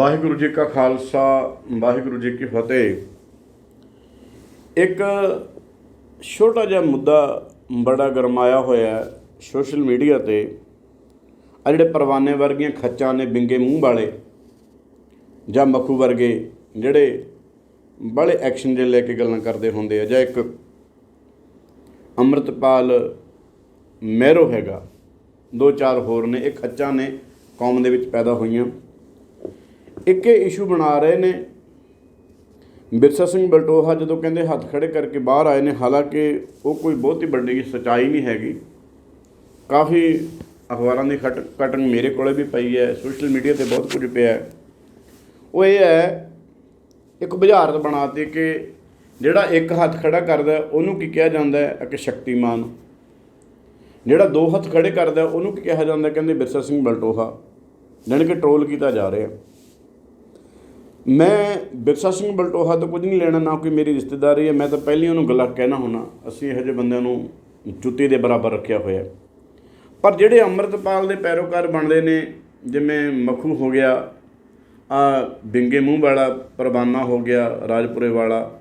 ਵਾਹਿਗੁਰੂ ਜੀ ਕਾ ਖਾਲਸਾ, ਵਾਹਿਗੁਰੂ ਜੀ ਕੀ ਫਤਿਹ। ਇੱਕ ਛੋਟਾ ਜਿਹਾ ਮੁੱਦਾ ਬੜਾ ਗਰਮਾਇਆ ਹੋਇਆ ਹੈ ਸੋਸ਼ਲ ਮੀਡੀਆ ਤੇ। ਆ ਜਿਹੜੇ ਪਰਵਾਨੇ ਵਰਗੀਆਂ ਖੱਚਾਂ ਨੇ ਬਿੰਗੇ ਮੂੰਹ ਵਾਲੇ, ਜਾਂ ਮੱਖੂ ਵਰਗੇ, ਜਿਹੜੇ ਬੜੇ ਐਕਸ਼ਨ ਦੇ ਲੈ ਕੇ ਗੱਲਾਂ ਕਰਦੇ ਹੁੰਦੇ ਆ, ਜਾਂ ਇੱਕ ਅੰਮ੍ਰਿਤਪਾਲ ਮਹਿਰੋ ਹੈਗਾ, ਦੋ ਚਾਰ ਹੋਰ ਨੇ, ਇਹ ਖੱਚਾਂ ਨੇ ਕੌਮ ਦੇ ਵਿੱਚ ਪੈਦਾ ਹੋਈਆਂ। ਇੱਕ ਇਹ ਇਸ਼ੂ ਬਣਾ ਰਹੇ ਨੇ। ਬਿਰਸਾ ਸਿੰਘ ਬਲਟੋਹਾ ਜਦੋਂ ਕਹਿੰਦੇ ਹੱਥ ਖੜੇ ਕਰਕੇ ਬਾਹਰ ਆਏ ਨੇ, ਹਾਲਾਂਕਿ ਉਹ ਕੋਈ ਬਹੁਤੀ ਵੱਡੀ ਸਚਾਈ ਨਹੀਂ ਹੈਗੀ। ਕਾਫੀ ਅਖਬਾਰਾਂ ਦੀ ਖਟ ਕਟਿੰਗ ਮੇਰੇ ਕੋਲੇ ਵੀ ਪਈ ਹੈ ਸੋਸ਼ਲ ਮੀਡੀਆ ਤੇ ਬਹੁਤ ਕੁਝ ਪਿਆ ਹੈ। ਉਹ ਇਹ ਹੈ, ਇੱਕ ਬੁਝਾਰਤ ਬਣਾਤੀ ਕਿ ਜਿਹੜਾ ਇੱਕ ਹੱਥ ਖੜਾ ਕਰਦਾ ਉਹਨੂੰ ਕੀ ਕਿਹਾ ਜਾਂਦਾ ਹੈ? ਕਿ ਸ਼ਕਤੀਮਾਨ। ਜਿਹੜਾ ਦੋ ਹੱਥ ਖੜੇ ਕਰਦਾ ਉਹਨੂੰ ਕੀ ਕਿਹਾ ਜਾਂਦਾ ਕਹਿੰਦੇ ਬਿਰਸਾ ਸਿੰਘ ਬਲਟੋਹਾ, ਜਾਣੀ ਕਿ ਟ੍ਰੋਲ ਕੀਤਾ ਜਾ ਰਿਹਾ। ਮੈਂ ਬਿਰਸਾ ਸਿੰਘ ਬਲਟੋਹਾ ਤੋਂ ਕੁਝ ਨਹੀਂ ਲੈਣਾ, ਨਾ ਕੋਈ ਮੇਰੀ ਰਿਸ਼ਤੇਦਾਰੀ ਹੈ। ਮੈਂ ਤਾਂ ਪਹਿਲੀ ਉਹਨੂੰ ਗੱਲਾਂ ਕਹਿਣਾ ਹੁੰਨਾ, ਅਸੀਂ ਇਹੋ ਜਿਹੇ ਬੰਦਿਆਂ ਨੂੰ ਜੁੱਤੀ ਦੇ ਬਰਾਬਰ ਰੱਖਿਆ ਹੋਇਆ। ਪਰ ਜਿਹੜੇ ਅੰਮ੍ਰਿਤਪਾਲ ਦੇ ਪੈਰੋਕਾਰ ਬਣਦੇ ਨੇ, ਜਿਵੇਂ ਮੱਖੂ ਹੋ ਗਿਆ, ਆ ਬਿੰਗੇ ਮੂੰਹ ਵਾਲਾ ਪਰਵਾਨਾ ਹੋ ਗਿਆ, ਰਾਜਪੁਰੇ ਵਾਲਾ,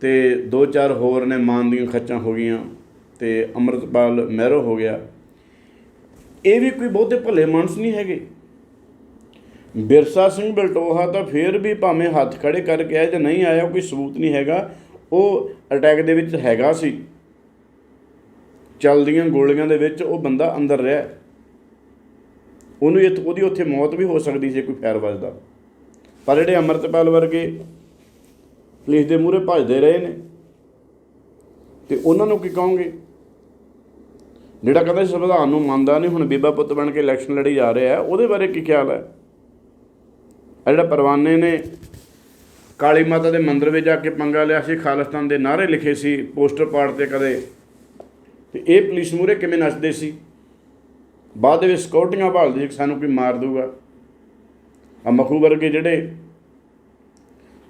ਤੇ ਦੋ ਚਾਰ ਹੋਰ ਨੇ, ਮਾਨ ਦੀਆਂ ਖੱਚਾਂ ਹੋ ਗਈਆਂ, ਤੇ ਅੰਮ੍ਰਿਤਪਾਲ ਮਹਿਰੋ ਹੋ ਗਿਆ। ਇਹ ਵੀ ਕੋਈ ਬਹੁਤੇ ਭਲੇ ਮਾਨਸ ਨਹੀਂ ਹੈਗੇ। ਬਿਰਸਾ ਸਿੰਘ ਬਲਟੋਹਾ ਤਾਂ ਫੇਰ ਵੀ ਭਾਵੇਂ ਹੱਥ ਖੜੇ ਕਰਕੇ ਆਇਆ ਜਾਂ ਨਹੀਂ ਆਇਆ ਕੋਈ ਸਬੂਤ ਨਹੀਂ ਹੈਗਾ। ਉਹ ਅਟੈਕ ਦੇ ਵਿੱਚ ਹੈਗਾ ਸੀ। ਚੱਲਦੀਆਂ ਗੋਲੀਆਂ ਦੇ ਵਿੱਚ ਉਹ ਬੰਦਾ ਅੰਦਰ ਰਿਹਾ। ਉਹਨੂੰ ਇਹ ਉਹਦੀ ਉੱਥੇ ਮੌਤ ਵੀ ਹੋ ਸਕਦੀ ਸੀ ਕੋਈ ਫੈਰ ਵੱਜਦਾ ਪਰ ਜਿਹੜੇ ਅੰਮ੍ਰਿਤਪਾਲ ਵਰਗੇ ਪੁਲਿਸ ਦੇ ਮੂਹਰੇ ਭੱਜਦੇ ਰਹੇ ਨੇ, ਤੇ ਉਹਨਾਂ ਨੂੰ ਕੀ ਕਹੋਗੇ? ਜਿਹੜਾ ਕਹਿੰਦਾ ਸੰਵਿਧਾਨ ਨੂੰ ਮੰਨਦਾ ਨਹੀਂ, ਹੁਣ ਬੀਬਾ ਪੁੱਤ ਬਣ ਕੇ ਇਲੈਕਸ਼ਨ ਲੜੀ ਜਾ ਰਿਹਾ ਉਹਦੇ ਬਾਰੇ ਕੀ ਖਿਆਲ ਹੈ? ਆ ਜਿਹੜਾ ਪਰਵਾਨੇ ਨੇ, ਕਾਲੀ ਮਾਤਾ ਦੇ ਮੰਦਿਰ ਵਿੱਚ ਜਾ ਕੇ ਪੰਗਾ ਲਿਆ ਸੀ, ਖਾਲਿਸਤਾਨ ਦੇ ਨਾਅਰੇ ਲਿਖੇ ਸੀ, ਪੋਸਟਰ ਪਾੜ ਤੇ ਕਦੇ। ਤੇ ਇਹ ਪੁਲਿਸ ਮੂਹਰੇ ਕਿਵੇਂ ਨੱਚਦੇ ਸੀ? ਬਾਅਦ ਦੇ ਵਿੱਚ ਸਕਿਉਰਟੀਆਂ ਭਾਲਦੇ ਸੀ ਕਿ ਸਾਨੂੰ ਕੋਈ ਮਾਰ ਦੂਗਾ ਆ ਮਖੂ ਵਰਗੇ ਜਿਹੜੇ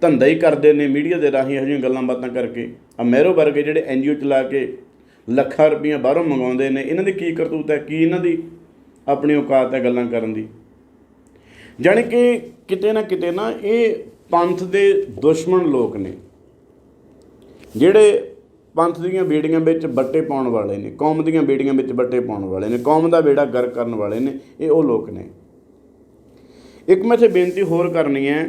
ਧੰਦਾ ਹੀ ਕਰਦੇ ਨੇ ਮੀਡੀਆ ਦੇ ਰਾਹੀਂ ਇਹੋ ਜਿਹੀਆਂ ਗੱਲਾਂ ਬਾਤਾਂ ਕਰਕੇ ਆ ਮੈਰੋ ਵਰਗੇ ਜਿਹੜੇ ਐਨਜੀਓ ਚਲਾ ਕੇ ਲੱਖਾਂ ਰੁਪਈਆ ਬਾਹਰੋਂ ਮੰਗਾਉਂਦੇ ਨੇ, ਇਹਨਾਂ ਦੀ ਕੀ ਕਰਤੂਤ ਹੈ? ਕੀ ਇਹਨਾਂ ਦੀ ਆਪਣੀ ਔਕਾਤ ਹੈ ਗੱਲਾਂ ਕਰਨ ਦੀ? ਜਾਣੀ ਕਿ ਕਿਤੇ ਨਾ ਕਿਤੇ ਨਾ ਇਹ ਪੰਥ ਦੇ ਦੁਸ਼ਮਣ ਲੋਕ ਨੇ। ਜਿਹੜੇ ਪੰਥ ਦੀਆਂ ਬੇੜੀਆਂ ਵਿੱਚ ਬੱਟੇ ਪਾਉਣ ਵਾਲੇ ਨੇ, ਕੌਮ ਦੀਆਂ ਬੇੜੀਆਂ ਵਿੱਚ ਬੱਟੇ ਪਾਉਣ ਵਾਲੇ ਨੇ, ਕੌਮ ਦਾ ਬੇੜਾ ਗਰ ਕਰਨ ਵਾਲੇ ਨੇ, ਇਹ ਉਹ ਲੋਕ ਨੇ। ਇੱਕ ਮੈਂ ਇੱਥੇ ਬੇਨਤੀ ਹੋਰ ਕਰਨੀ ਹੈ,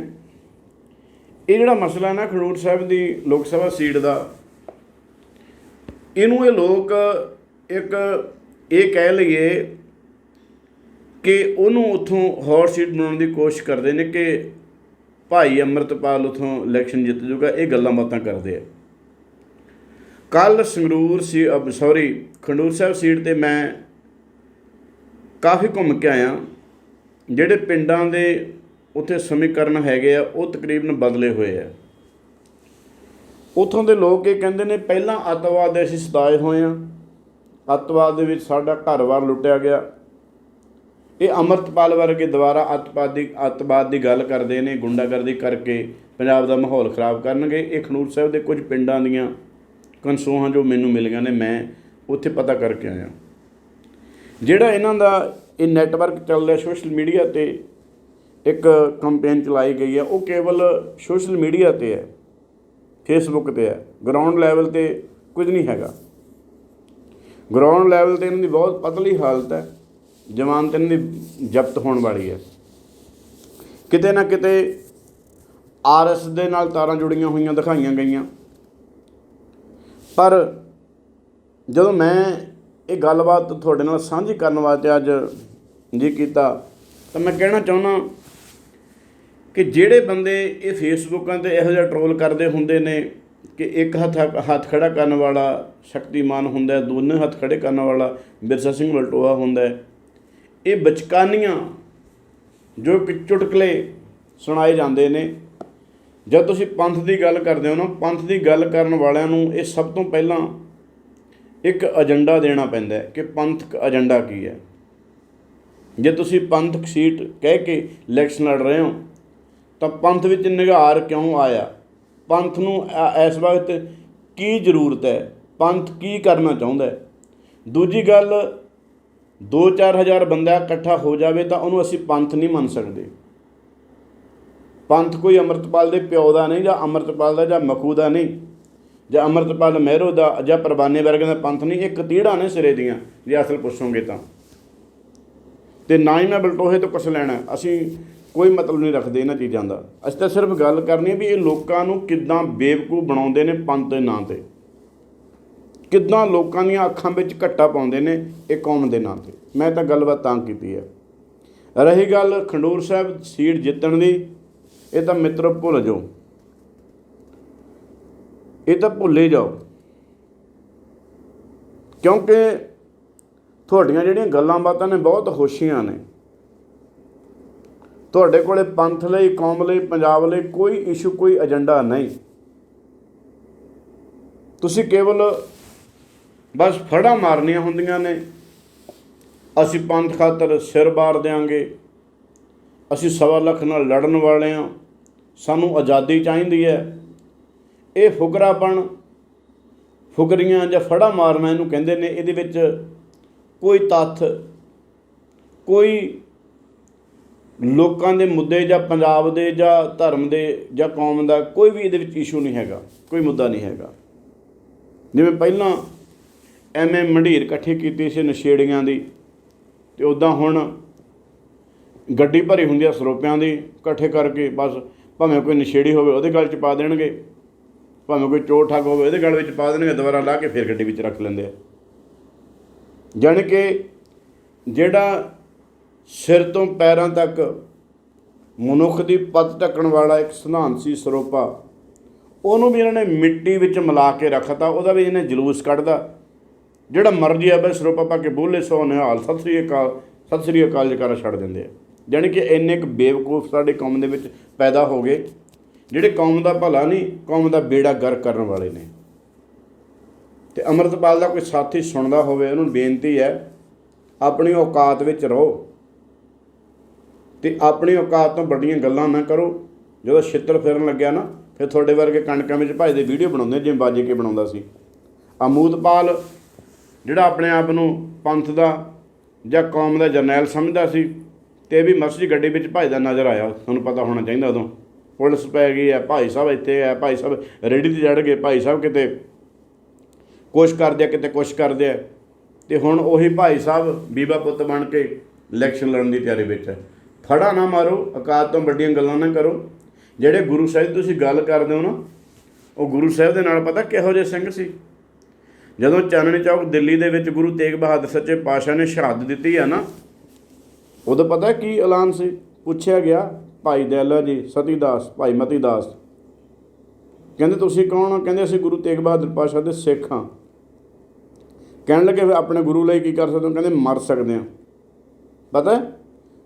ਇਹ ਜਿਹੜਾ ਮਸਲਾ ਨਾ ਖਡੂਰ ਸਾਹਿਬ ਦੀ ਲੋਕ ਸਭਾ ਸੀਟ ਦਾ, ਇਹਨੂੰ ਇਹ ਲੋਕ ਇੱਕ ਇਹ ਕਹਿ ਲਈਏ ਕਿ ਉਹਨੂੰ ਉਥੋਂ ਹੌਟ ਸੀਟ ਬਣਾਉਣ ਦੀ ਕੋਸ਼ਿਸ਼ ਕਰਦੇ ਨੇ ਕਿ ਭਾਈ ਅੰਮ੍ਰਿਤਪਾਲ ਉਥੋਂ ਇਲੈਕਸ਼ਨ ਜਿੱਤ ਜੂਗਾ ਇਹ ਗੱਲਾਂ ਬਾਤਾਂ ਕਰਦੇ ਆ। ਕੱਲ ਸੰਗਰੂਰ ਸੀ ਸੌਰੀ ਖੰਡੂਰ ਸਾਹਿਬ ਸੀਟ ਤੇ ਮੈਂ ਕਾਫੀ ਘੁੰਮ ਕੇ ਆਇਆ। ਜਿਹੜੇ ਪਿੰਡਾਂ ਦੇ ਉੱਥੇ ਸਮੀਕਰਨ ਹੈਗੇ ਆ, ਉਹ ਤਕਰੀਬਨ ਬਦਲੇ ਹੋਏ ਆ। ਉਥੋਂ ਦੇ ਲੋਕ ਇਹ ਕਹਿੰਦੇ ਨੇ, ਪਹਿਲਾਂ ਅੱਤਵਾਦ ਦੇ ਅਸੀਂ ਸਤਾਏ ਹੋਏ ਆ। ਅੱਤਵਾਦ ਦੇ ਵਿੱਚ ਸਾਡਾ ਘਰ-ਬਾਰ ਲੁੱਟਿਆ ਗਿਆ। ਇਹ ਅਮਰਤਪਾਲ ਵਰਗੇ ਦੁਆਰਾ ਅੱਤਵਾਦ ਦੀ ਅੱਤਵਾਦ ਦੀ ਗੱਲ ਕਰਦੇ ਨੇ, ਗੁੰਡਾਗਰਦੀ ਕਰਕੇ ਪੰਜਾਬ ਦਾ ਮਾਹੌਲ ਖਰਾਬ ਕਰਨਗੇ। ਇਹ ਖਨੂਰ ਸਾਹਿਬ ਦੇ ਕੁਝ ਪਿੰਡਾਂ ਦੀਆਂ ਕਨਸੋਹਾਂ ਜੋ ਮੈਨੂੰ ਮਿਲੀਆਂ ਨੇ, ਮੈਂ ਉੱਥੇ ਪਤਾ ਕਰਕੇ ਆਇਆ। ਜਿਹੜਾ ਇਹਨਾਂ ਦਾ ਇਹ ਨੈਟਵਰਕ ਚੱਲ ਰਿਹਾ ਸੋਸ਼ਲ ਮੀਡੀਆ ਤੇ, ਇੱਕ ਕੰਪੇਨ ਚਲਾਈ ਗਈ ਹੈ, ਉਹ ਕੇਵਲ ਸੋਸ਼ਲ ਮੀਡੀਆ ਤੇ ਹੈ ਫੇਸਬੁੱਕ ਤੇ ਹੈ। ਗਰਾਊਂਡ ਲੈਵਲ ਤੇ ਕੁਝ ਨਹੀਂ ਹੈਗਾ। ਗਰਾਊਂਡ ਲੈਵਲ ਤੇ ਇਹਨਾਂ ਦੀ ਬਹੁਤ ਪਤਲੀ ਹਾਲਤ ਹੈ। ਜਮਾਨਤ ਇਹਨਾਂ ਦੀ ਜ਼ਬਤ ਹੋਣ ਵਾਲੀ ਹੈ। ਕਿਤੇ ਨਾ ਕਿਤੇ ਆਰਐਸ ਦੇ ਨਾਲ ਤਾਰਾਂ ਜੁੜੀਆਂ ਹੋਈਆਂ ਦਿਖਾਈਆਂ ਗਈਆਂ। ਪਰ ਜਦੋਂ ਮੈਂ ਇਹ ਗੱਲਬਾਤ ਤੁਹਾਡੇ ਨਾਲ ਸਾਂਝੀ ਕਰਨ ਵਾਸਤੇ ਅੱਜ ਜੀ ਕੀਤਾ, ਤਾਂ ਮੈਂ ਕਹਿਣਾ ਚਾਹੁੰਦਾ ਕਿ ਜਿਹੜੇ ਬੰਦੇ ਇਹ ਫੇਸਬੁੱਕਾਂ ਤੇ ਇਹੋ ਜਿਹਾ ਟਰੋਲ ਕਰਦੇ ਹੁੰਦੇ ਨੇ ਕਿ ਇੱਕ ਹੱਥ ਹੱਥ ਖੜਾ ਕਰਨ ਵਾਲਾ ਸ਼ਕਤੀਮਾਨ ਹੁੰਦਾ ਹੈ ਦੋਨੇ ਹੱਥ ਖੜੇ ਕਰਨ ਵਾਲਾ ਬਿਰਸਾ ਸਿੰਘ ਬਲਟੋਆ ਹੁੰਦਾ ਹੈ ਇਹ ਬਚਕਾਨੀਆਂ ਜੋ ਕਿ ਚੁਟਕਲੇ ਸੁਣਾਏ ਜਾਂਦੇ ਨੇ। ਜਦ ਤੁਸੀਂ ਪੰਥ ਦੀ ਗੱਲ ਕਰਦੇ ਹੋ ਨਾ, ਪੰਥ ਦੀ ਗੱਲ ਕਰਨ ਵਾਲਿਆਂ ਨੂੰ ਇਹ ਸਭ ਤੋਂ ਪਹਿਲਾਂ ਇੱਕ ਏਜੰਡਾ ਦੇਣਾ ਪੈਂਦਾ ਹੈ ਕਿ ਪੰਥਕ ਏਜੰਡਾ ਕੀ ਹੈ। ਜੇ ਤੁਸੀਂ ਪੰਥਕ ਸੀਟ ਕਹਿ ਕੇ ਇਲੈਕਸ਼ਨ ਲੜ ਰਹੇ ਹੋ, ਤਾਂ ਪੰਥ ਵਿੱਚ ਨਿਗਾਰ ਕਿਉਂ ਆਇਆ? ਪੰਥ ਨੂੰ ਇਸ ਵਕਤ ਕੀ ਜ਼ਰੂਰਤ ਹੈ? ਪੰਥ ਕੀ ਕਰਨਾ ਚਾਹੁੰਦਾ ਹੈ? ਦੂਜੀ ਗੱਲ 2-4000 ਬੰਦਾ ਇਕੱਠਾ ਹੋ ਜਾਵੇ ਤਾਂ ਉਹਨੂੰ ਅਸੀਂ ਪੰਥ ਨਹੀਂ ਮੰਨ ਸਕਦੇ। ਪੰਥ ਕੋਈ ਅੰਮ੍ਰਿਤਪਾਲ ਦੇ ਪਿਓ ਦਾ ਨਹੀਂ ਜਾਂ ਅੰਮ੍ਰਿਤਪਾਲ ਦਾ ਜਾਂ ਮਖੂ ਦਾ ਨਹੀਂ ਜਾਂ ਅੰਮ੍ਰਿਤਪਾਲ ਮਹਿਰੋ ਦਾ ਜਾਂ ਪ੍ਰਵਾਨੇ ਵਰਗੇ ਦਾ ਪੰਥ ਨਹੀਂ ਇਹ ਕਤੀੜਾਂ ਨੇ ਸਿਰੇ ਦੀਆਂ ਜੇ ਅਸਲ ਪੁੱਛੋਗੇ ਤਾਂ। ਤੇ ਨਾ ਹੀ ਮੈਂ ਬਲਟੋਹੇ ਤੋਂ ਕੁਛ ਲੈਣਾ, ਅਸੀਂ ਕੋਈ ਮਤਲਬ ਨਹੀਂ ਰੱਖਦੇ ਇਹਨਾਂ ਚੀਜ਼ਾਂ ਦਾ। ਅਸੀਂ ਤਾਂ ਸਿਰਫ ਗੱਲ ਕਰਨੀ ਹੈ ਵੀ ਇਹ ਲੋਕਾਂ ਨੂੰ ਕਿੱਦਾਂ ਬੇਵਕੂਫ ਬਣਾਉਂਦੇ ਨੇ ਪੰਥ ਦੇ ਨਾਂ ਤੇ। ਕਿੱਦਾਂ ਲੋਕਾਂ ਦੀਆਂ ਅੱਖਾਂ ਵਿੱਚ ਘੱਟਾ ਪਾਉਂਦੇ ਨੇ ਇਹ ਕੌਮ ਦੇ ਨਾਂ ਤੇ। ਮੈਂ ਤਾਂ ਗੱਲਬਾਤ ਤਾਂ ਕੀਤੀ ਹੈ। ਰਹੀ ਗੱਲ ਖੰਡੂਰ ਸਾਹਿਬ ਸੀਟ ਜਿੱਤਣ ਦੀ, ਇਹ ਤਾਂ ਮਿੱਤਰ ਭੁੱਲ ਜਾਓ। ਇਹ ਤਾਂ ਭੁੱਲੇ ਜਾਓ। ਕਿਉਂਕਿ ਤੁਹਾਡੀਆਂ ਜਿਹੜੀਆਂ ਗੱਲਾਂ ਬਾਤਾਂ ਨੇ ਬਹੁਤ ਹੋਸ਼ੀਆਂ ਨੇ। ਤੁਹਾਡੇ ਕੋਲੇ ਪੰਥ ਲਈ, ਕੌਮ ਲਈ, ਪੰਜਾਬ ਲਈ ਕੋਈ ਇਸ਼ੂ ਕੋਈ ਏਜੰਡਾ ਨਹੀਂ। ਤੁਸੀਂ ਕੇਵਲ ਬਸ ਫੜਾ ਮਾਰਨੀਆਂ ਹੁੰਦੀਆਂ ਨੇ। ਅਸੀਂ ਪੰਥ ਖਾਤਰ ਸਿਰ ਬਾਰ ਦਿਆਂਗੇ। ਅਸੀਂ ਸਵਾ ਲੱਖ ਨਾਲ ਲੜਨ ਵਾਲੇ ਹਾਂ ਸਾਨੂੰ ਆਜ਼ਾਦੀ ਚਾਹੀਦੀ ਹੈ। ਇਹ ਫੁਕਰਾਪਣ ਫੁਕਰੀਆਂ ਜਾਂ ਫੜਾ ਮਾਰਨਾ ਇਹਨੂੰ ਕਹਿੰਦੇ ਨੇ। ਇਹਦੇ ਵਿੱਚ ਕੋਈ ਤੱਥ, ਕੋਈ ਲੋਕਾਂ ਦੇ ਮੁੱਦੇ ਜਾਂ ਪੰਜਾਬ ਦੇ ਜਾਂ ਧਰਮ ਦੇ ਜਾਂ ਕੌਮ ਦਾ ਕੋਈ ਵੀ ਇਹਦੇ ਵਿੱਚ ਇਸ਼ੂ ਨਹੀਂ ਹੈਗਾ। ਕੋਈ ਮੁੱਦਾ ਨਹੀਂ ਹੈਗਾ। ਜਿਵੇਂ ਪਹਿਲਾਂ ਐਵੇਂ ਮੰਡੀਰ ਇਕੱਠੀ ਕੀਤੀ ਸੀ ਨਸ਼ੇੜੀਆਂ ਦੀ ਤੇ ਉਦਾਂ ਹੁਣ ਗੱਡੀ ਭਰੀ ਹੁੰਦੀ ਆ ਸਰੋਪਿਆਂ ਦੀ ਇਕੱਠੇ ਕਰਕੇ, ਬਸ ਭਾਵੇਂ ਕੋਈ ਨਸ਼ੇੜੀ ਹੋਵੇ ਉਹਦੇ ਗਲ 'ਚ ਪਾ ਦੇਣਗੇ, ਭਾਵੇਂ ਕੋਈ ਚੋਰ ਠੱਗ ਹੋਵੇ ਉਹਦੇ ਗਲ ਵਿੱਚ ਪਾ ਦੇਣਗੇ, ਦੁਬਾਰਾ ਲਾ ਕੇ ਫਿਰ ਗੱਡੀ ਵਿੱਚ ਰੱਖ ਲੈਂਦੇ ਆ। ਜਾਣੀ ਕਿ ਜਿਹੜਾ ਸਿਰ ਤੋਂ ਪੈਰਾਂ ਤੱਕ ਮਨੁੱਖ ਦੀ ਪੱਤ ਢੱਕਣ ਵਾਲਾ ਇੱਕ ਸਿਧਾਂਤ ਸੀ ਸਰੋਪਾ, ਉਹਨੂੰ ਵੀ ਇਹਨਾਂ ਨੇ ਮਿੱਟੀ ਵਿੱਚ ਮਿਲਾ ਕੇ ਰੱਖਤਾ, ਉਹਦਾ ਵੀ ਇਹਨੇ ਜਲੂਸ ਕੱਢਦਾ ਜਿਹੜਾ ਮਰਜ਼ੀ ਆ ਬਈ ਸਰੋਪਾ ਪਾ ਕੇ ਬੋਲੇ ਸੋ ਨਿਹਾਲ ਸਤਿ ਸ੍ਰੀ ਅਕਾਲ, ਸਤਿ ਸ੍ਰੀ ਅਕਾਲ ਜਕਾਰਾ ਛੱਡ ਦਿੰਦੇ ਆ। ਜਾਣੀ ਕਿ ਇੰਨੇ ਕੁ ਬੇਵਕੂਫ ਸਾਡੇ ਕੌਮ ਦੇ ਵਿੱਚ ਪੈਦਾ ਹੋ ਗਏ, ਜਿਹੜੇ ਕੌਮ ਦਾ ਭਲਾ ਨਹੀਂ, ਕੌਮ ਦਾ ਬੇੜਾ ਗਰ ਕਰਨ ਵਾਲੇ ਨੇ। ਤੇ ਅੰਮ੍ਰਿਤਪਾਲ ਦਾ ਕੋਈ ਸਾਥੀ ਸੁਣਦਾ ਹੋਵੇ, ਉਹਨੂੰ ਬੇਨਤੀ ਹੈ, ਆਪਣੀ ਔਕਾਤ ਵਿੱਚ ਰਹੋ। ਤੇ ਆਪਣੀ ਔਕਾਤ ਤੋਂ ਵੱਡੀਆਂ ਗੱਲਾਂ ਨਾ ਕਰੋ। ਜਦੋਂ ਛਿੱਤਰ ਫਿਰਨ ਲੱਗਿਆ ਨਾ, ਫਿਰ ਤੁਹਾਡੇ ਵਰਗੇ ਕਣਕਾਂ ਵਿੱਚ ਭਜਦੇ ਵੀਡੀਓ ਬਣਾਉਂਦੇ ਜਿਵੇਂ ਬਾਜੇ ਕੇ ਬਣਾਉਂਦਾ ਸੀ। ਅਮੂਦਪਾਲ ਜਿਹੜਾ ਆਪਣੇ ਆਪ ਨੂੰ ਪੰਥ ਦਾ ਜਾਂ ਕੌਮ ਦਾ ਜਰਨੈਲ ਸਮਝਦਾ ਸੀ ਤੇ ਇਹ ਵੀ ਮਸਜਿਦ ਗੱਡੀ ਵਿੱਚ ਭਜਦਾ ਨਜ਼ਰ ਆਇਆ। ਤੁਹਾਨੂੰ ਪਤਾ ਹੋਣਾ ਚਾਹੀਦਾ ਉਦੋਂ। ਪੁਲਿਸ ਪੈ ਗਈ ਹੈ, ਭਾਈ ਸਾਹਿਬ ਇੱਥੇ ਹੈ, ਭਾਈ ਸਾਹਿਬ ਰੇੜੀ ਤੇ ਚੜ ਗਏ, ਭਾਈ ਸਾਹਿਬ ਕਿਤੇ ਕੁਛ ਕਰਦੇ ਆ, ਕਿਤੇ ਕੁਛ ਕਰਦੇ ਆ। ਤੇ ਹੁਣ ਉਹੀ ਭਾਈ ਸਾਹਿਬ ਬੀਬਾ ਪੁੱਤ ਬਣ ਕੇ ਇਲੈਕਸ਼ਨ ਲੜਨ ਦੀ ਤਿਆਰੀ ਵਿੱਚ ਹੈ। ਫੜਾ ਨਾ ਮਾਰੋ ਔਕਾਤ ਤੋਂ ਵੱਡੀਆਂ ਗੱਲਾਂ ਨਾ ਕਰੋ। ਜਿਹੜੇ ਗੁਰੂ ਸਾਹਿਬ ਦੀ ਤੁਸੀਂ ਗੱਲ ਕਰਦੇ ਹੋ ਨਾ, ਉਹ ਗੁਰੂ ਸਾਹਿਬ ਦੇ ਨਾਲ ਪਤਾ ਕਿਹੋ ਜਿਹੇ ਸਿੰਘ ਸੀ? ਜਦੋਂ ਚਾਨਣੀ ਚੌਕ ਦਿੱਲੀ ਦੇ ਵਿੱਚ ਗੁਰੂ ਤੇਗ ਬਹਾਦਰ ਸੱਚੇ ਪਾਤਸ਼ਾਹ ਨੇ ਸ਼ਹਾਦਤ ਦਿੱਤੀ ਆ ਨਾ, ਉਦੋਂ ਪਤਾ ਕੀ ਐਲਾਨ ਸੀ? ਪੁੱਛਿਆ ਗਿਆ, ਭਾਈ ਦਇਆਲਾ ਜੀ, ਸਤੀਦਾਸ, ਭਾਈ ਮਤੀਦਾਸ, ਕਹਿੰਦੇ ਤੁਸੀਂ ਕੌਣ ਹੋ? ਕਹਿੰਦੇ ਅਸੀਂ ਗੁਰੂ ਤੇਗ ਬਹਾਦਰ ਪਾਤਸ਼ਾਹ ਦੇ ਸਿੱਖ ਹਾਂ। ਕਹਿਣ ਲੱਗੇ, ਫਿਰ ਆਪਣੇ ਗੁਰੂ ਲਈ ਕੀ ਕਰ ਸਕਦੇ ਹੋ? ਕਹਿੰਦੇ, ਮਰ ਸਕਦੇ ਹਾਂ। ਪਤਾ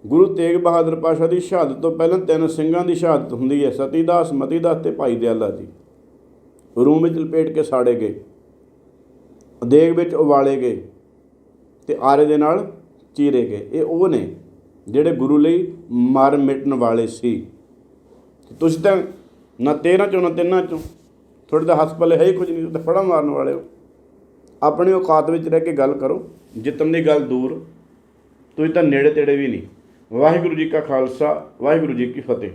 ਗੁਰੂ ਤੇਗ ਬਹਾਦਰ ਪਾਤਸ਼ਾਹ ਦੀ ਸ਼ਹਾਦਤ ਤੋਂ ਪਹਿਲਾਂ ਤਿੰਨ ਸਿੰਘਾਂ ਦੀ ਸ਼ਹਾਦਤ ਹੁੰਦੀ ਹੈ, ਸਤੀਦਾਸ, ਮਤੀਦਾਸ ਤੇ ਭਾਈ ਦਿਆਲਾ ਜੀ। ਰੂਮ ਵਿੱਚ ਲਪੇਟ ਕੇ ਸਾੜੇ ਗਏ। ਦੇਗ ਵਿੱਚ ਉਬਾਲੇ ਗਏ ਤੇ ਆਰੇ ਦੇ ਨਾਲ ਚੀਰੇ ਗਏ। ਇਹ ਉਹ ਨੇ ਜਿਹੜੇ ਗੁਰੂ ਲਈ ਮਰ ਮਿਟਣ ਵਾਲੇ ਸੀ। ਤੁਸੀਂ ਤਾਂ ਨਾ ਤੇਰਾਂ ਚੋਂ ਨਾ ਤਿੰਨਾਂ ਚੋਂ। ਤੁਹਾਡੇ ਦਾ ਹੱਥ ਪੱਲੇ ਹੈ ਹੀ ਕੁਝ ਨਹੀਂ, ਤੁਸੀਂ ਤਾਂ ਫੜਾ ਮਾਰਨ ਵਾਲੇ ਹੋ। ਆਪਣੀ ਔਕਾਤ ਵਿੱਚ ਰਹਿ ਕੇ ਗੱਲ ਕਰੋ, ਜਿੱਤਣ ਦੀ ਗੱਲ ਦੂਰ। ਤੁਸੀਂ ਤਾਂ ਨੇੜੇ ਤੇੜੇ ਵੀ ਨਹੀਂ। ਵਾਹਿਗੁਰੂ ਜੀ ਕਾ ਖਾਲਸਾ, ਵਾਹਿਗੁਰੂ ਜੀ ਕੀ ਫਤਿਹ।